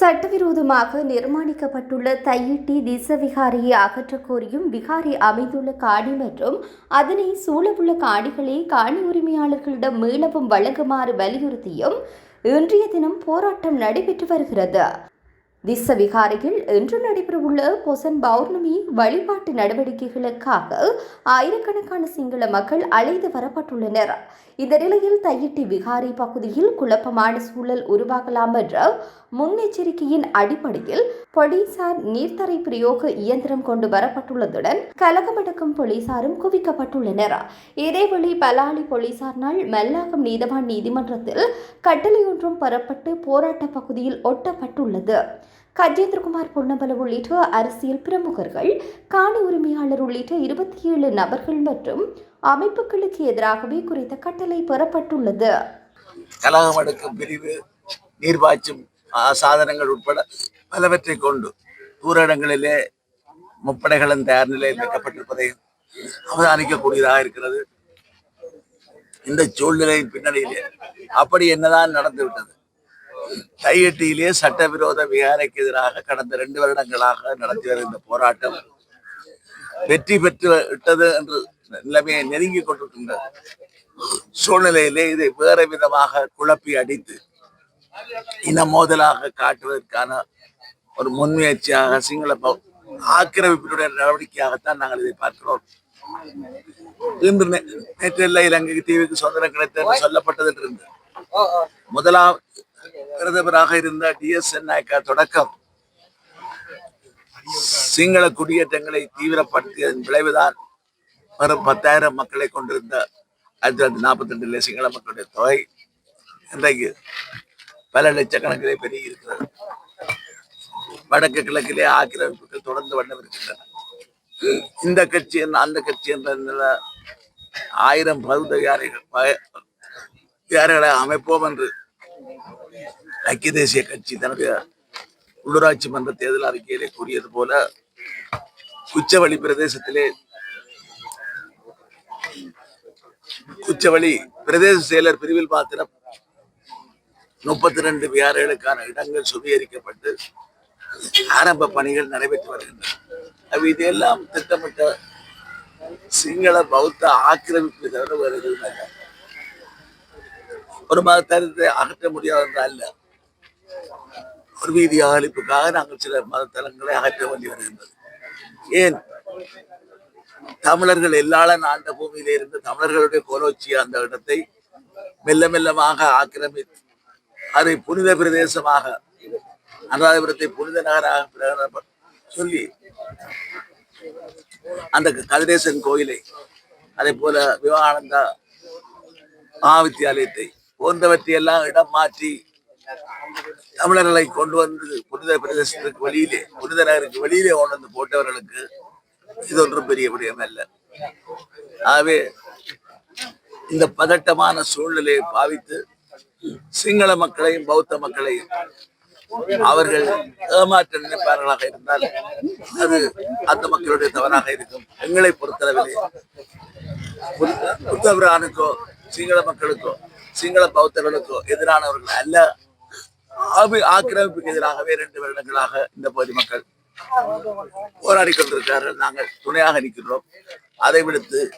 சட்டவிரோதமாக நிர்மாணிக்கப்பட்டுள்ள தையிட்டி திசவிகாரியை அகற்றக் கோரியும் விகாரி அமைந்துள்ள காணி மற்றும் அதனை சூழவுள்ள காணிகளை காணி உரிமையாளர்களிடம் மீளவும் வழங்குமாறு வலியுறுத்தியும் இன்றைய தினம் போராட்டம் நடைபெற்று வருகிறது. திஸ்ஸ விகாரையில் இன்று நடைபெறவுள்ள பொசன் பௌர்ணமி வழிபாட்டு நடவடிக்கைகளுக்காக ஆயிரக்கணக்கான சிங்கள மக்கள் அழைத்து வரப்பட்டுள்ளனர். இந்த நிலையில் தையிட்டி விகாரை பகுதியில் குழப்பமான சூழல் உருவாகலாம் என்ற முன்னெச்சரிக்கையின் அடிப்படையில் போலீசார் நீர்த்தரை பிரயோக இயந்திரம் கொண்டு வரப்பட்டுள்ளதுடன் கலகமடக்கும் போலீசாரும் குவிக்கப்பட்டுள்ளனர். இதேவேளை பலாலி போலீசாரினால் மல்லாகம் நீதவான் நீதிமன்றத்தில் கட்டளை ஒன்றும் பெறப்பட்டு போராட்ட பகுதியில் ஒட்டப்பட்டுள்ளது. கஜேந்திரகுமார் பொன்னம்பல உள்ளிட்ட அரசியல் பிரமுகர்கள் காணி உரிமையாளர் உள்ளிட்ட இருபத்தி ஏழு நபர்கள் மற்றும் அமைப்புகளுக்கு எதிராகவே குறித்த கட்டளை பெறப்பட்டுள்ளது. கலகம் அடுக்கும் பிரிவு நீர்பாய்ச்சும் சாதனங்கள் உட்பட பலவற்றை கொண்டு தூர இடங்களிலே முப்படைகளும் தயார் நிலையில் வைக்கப்பட்டிருப்பதை அவதானிக்கக்கூடியதாக இருக்கிறது. இந்த சூழ்நிலையின் பின்னணியிலே அப்படி என்னதான் நடந்து விட்டது கையெட்டியிலே சட்டவிரோத விகாரைக்கு எதிராக கடந்த ரெண்டு வருடங்களாக நடத்தி வரும் இந்த போராட்டம். வெற்றி பெற்று விட்டது என்று நிலைமையை நெருங்கி கொண்டிருக்கின்றது சூழ்நிலையிலே இதை வேறு விதமாக குழப்பி அடித்து இன மோதலாக காட்டுவதற்கான ஒரு முன்முயற்சியாக சிங்கள ஆக்கிரமிப்பினுடைய நடவடிக்கையாகத்தான் நாங்கள் இதை பார்க்கிறோம். இன்று நே- நேற்றெல்லாம் இலங்கைக்கு தீவுக்கு சுதந்திரம் கிடைத்தது என்று சொல்லப்பட்டதில் இருந்து முதலாம் பிரதமராக இருந்த டி எஸ் என் நாயக்கா தொடக்கம். சிங்கள குடியேற்றங்களை தீவிரப்படுத்தியதன் விளைவுதான் வரும் பத்தாயிரம் மக்களை கொண்டிருந்த ஆயிரத்தி தொள்ளாயிரத்தி நாற்பத்தி ரெண்டுல சிங்கள மக்களுடைய தொகை. இன்றைக்கு பல லட்சக்கணக்கிலே பெருகி இருக்கிறது. வடக்கு கிழக்கிலே ஆக்கிரமிப்புகள் தொடர்ந்து வண்ணம் இருக்கின்றன இந்த கட்சி என்ன அந்த கட்சி என்ற நில ஆயிரம் பகுத வியாரிகள் வியாரிகளை அமைப்போம் என்று ஐக்கிய தேசிய கட்சி தன்னுடைய உள்ளூராட்சி மன்ற தேர்தல் அறிக்கையிலே கூறியது போல குச்சவழி பிரதேசத்திலே குச்சவழி பிரதேச செயலர் பிரிவில் மாத்திரம் முப்பத்தி ரெண்டு விகாரைகளுக்கான இடங்கள் சுவீகரிக்கப்பட்டு ஆரம்ப பணிகள் நடைபெற்று வருகின்றன. அவ இதெல்லாம் திட்டமிட்ட சிங்கள பௌத்த ஆக்கிரமிப்பு தவிர வேறு எதுவும் இல்லை. ஒரு மதத்தரத்தை அகற்ற முடியாது அல்ல ஒரு வீதி அகழிப்புக்காக நாங்கள் சில மதத்தலங்களை அகற்ற வேண்டி வருகின்றது. ஏன்? தமிழர்கள் எல்லாளன் ஆண்ட பூமியில இருந்து தமிழர்களுடைய கோலோச்சி அந்த இடத்தை மெல்ல மெல்லமாக ஆக்கிரமித்து அதை புனித பிரதேசமாக அனுராதபுரத்தை புனித நகராக சொல்லி அந்த கதிரேசன் கோயிலை அதே போல விவேகானந்தா மகாவித்தியாலயத்தை போன்றவற்றை எல்லாம் இடம் மாற்றி தமிழர்களை கொண்டு வந்து புனித பிரதேசத்துக்கு வெளியிலே புனித நகருக்கு வெளியிலே கொண்டு வந்து போட்டவர்களுக்கு இது ஒன்றும் பெரிய விடயம் அல்ல. ஆகவே இந்த பதட்டமான சூழ்நிலையை பாவித்து சிங்கள மக்களையும் பௌத்த மக்களையும் அவர்கள் ஏமாற்ற நினைப்பார்களாக இருந்தால் அது அந்த மக்களுடைய தவறாக இருக்கும். எங்களை பொறுத்தளவிலே புத்தபிரானுக்கோ சிங்கள மக்களுக்கோ சிங்கள பௌத்தர்களுக்கு எதிரானவர்கள் அல்ல. ஆபி- ஆக்கிரமிப்புக்கு எதிராகவே ரெண்டு வருடங்களாக இந்த பகுதி மக்கள் போராடி கொண்டிருக்கிறார்கள். நாங்கள் துணையாக நிற்கின்றோம். அதை விடுத்து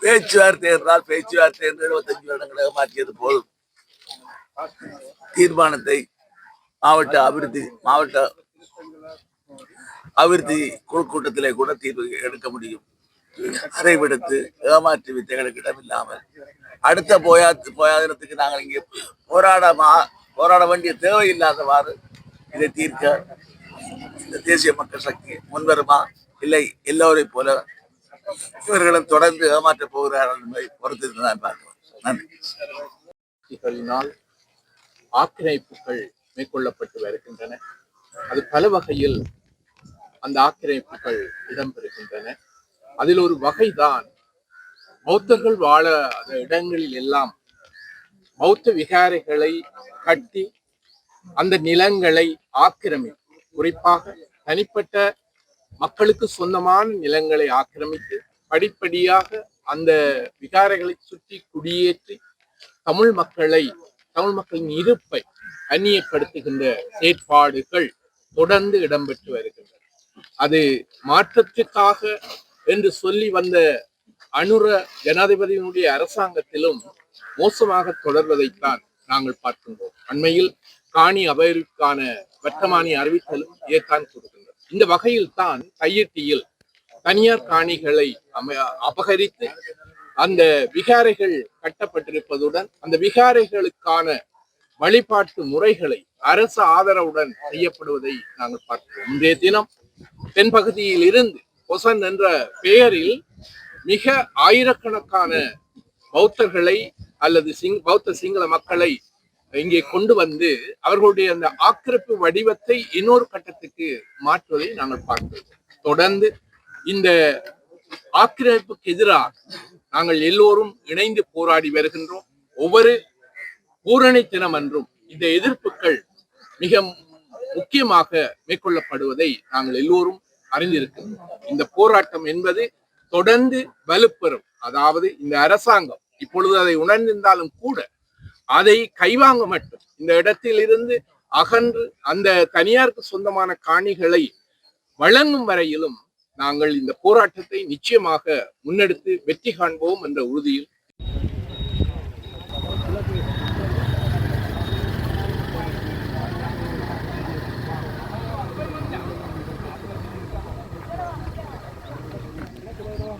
பேச்சுவார்த்தை என்றால் பேச்சுவார்த்தை என்று எழுபத்தஞ்சு வருடங்களாக மாற்றியது போதும். தீர்மானத்தை மாவட்ட அபிவிருத்தி மாவட்ட அபிவிருத்தி குழு கூட்டத்திலே கூட தீர்வு எடுக்க முடியும். அறைவிடுத்து ஏமாற்று வித்தைகளுக்கு இடமில்லாமல் அடுத்த போயா போயாதனத்துக்கு நாங்கள் இங்கே போராடமா போராட வேண்டிய தேவையில்லாதவாறு இதை தீர்க்க இந்த தேசிய மக்கள் சக்தி முன்வருமா? இல்லை எல்லோரை போல இவர்களும் தொடர்ந்து ஏமாற்றப் போகிறார்கள் என்பதை பொறுத்து நான் பார்க்கிறோம். நன்றி. ஆக்கிரமிப்புகள் மேற்கொள்ளப்பட்டு வருகின்றன. அது பல வகையில் அந்த ஆக்கிரமிப்புகள் இடம்பெறுகின்றன. அதில் ஒரு வகைதான் பௌத்தர்கள் வாழ அந்த இடங்களில் எல்லாம் பௌத்த விகாரைகளை கட்டி அந்த நிலங்களை ஆக்கிரமிப்பு குறிப்பாக தனிப்பட்ட மக்களுக்கு சொந்தமான நிலங்களை ஆக்கிரமித்து படிப்படியாக அந்த விகாரைகளை சுற்றி குடியேற்றி தமிழ் மக்களை தமிழ் மக்களின் இருப்பை அந்நியப்படுத்துகின்ற செயற்பாடுகள் தொடர்ந்து இடம்பெற்று வருகின்றன. அது மாற்றத்திற்காக என்று சொல்லி வந்த அனுர ஜனாதிபதியினுடைய அரசாங்கத்திலும் மோசமாக தொடர்வதைத்தான் நாங்கள் பார்க்கின்றோம். அண்மையில் காணி அபயருக்கான வர்த்தமானி அறிவித்தலும் ஏத்தான் கொடுக்கின்றோம். இந்த வகையில் தான் கையெட்டியில் தனியார் காணிகளை அம- அபகரித்து அந்த விகாரைகள் கட்டப்பட்டிருப்பதுடன் அந்த விகாரைகளுக்கான வழிபாட்டு முறைகளை அரசு ஆதரவுடன் செய்யப்படுவதை நாங்கள் பார்க்கிறோம். இன்றைய தினம் தென்பகுதியில் இருந்து பொசன் என்ற பெயரில் மிக ஆயிரக்கணக்கான பௌத்தர்களை அல்லது சிங் பௌத்த சிங்கள மக்களை இங்கே கொண்டு வந்து அவர்களுடைய அந்த ஆக்கிரமிப்பு வடிவத்தை இன்னொரு கட்டத்துக்கு மாற்றுவதை நாங்கள் பார்க்கிறோம். தொடர்ந்து இந்த ஆக்கிரமிப்புக்கு எதிராக நாங்கள் எல்லோரும் இணைந்து போராடி வருகின்றோம். ஒவ்வொரு பூரணி தினம் அன்றும் இந்த எதிர்ப்புகள் மிக முக்கியமாக மேற்கொள்ளப்படுவதை நாங்கள் எல்லோரும் அறிந்திருக்கு. இந்த போராட்டம் என்பது தொடர்ந்து வலுப்பெறும். அதாவது இந்த அரசாங்கம் இப்பொழுது அதை உணர்ந்திருந்தாலும் கூட அதை கைவாங்க மட்டும். இந்த இடத்தில் இருந்து அகன்று அந்த தனியாருக்கு சொந்தமான காணிகளை வழங்கும் வரையிலும் நாங்கள் இந்த போராட்டத்தை நிச்சயமாக முன்னெடுத்து வெற்றி காண்போம் என்ற உறுதியில்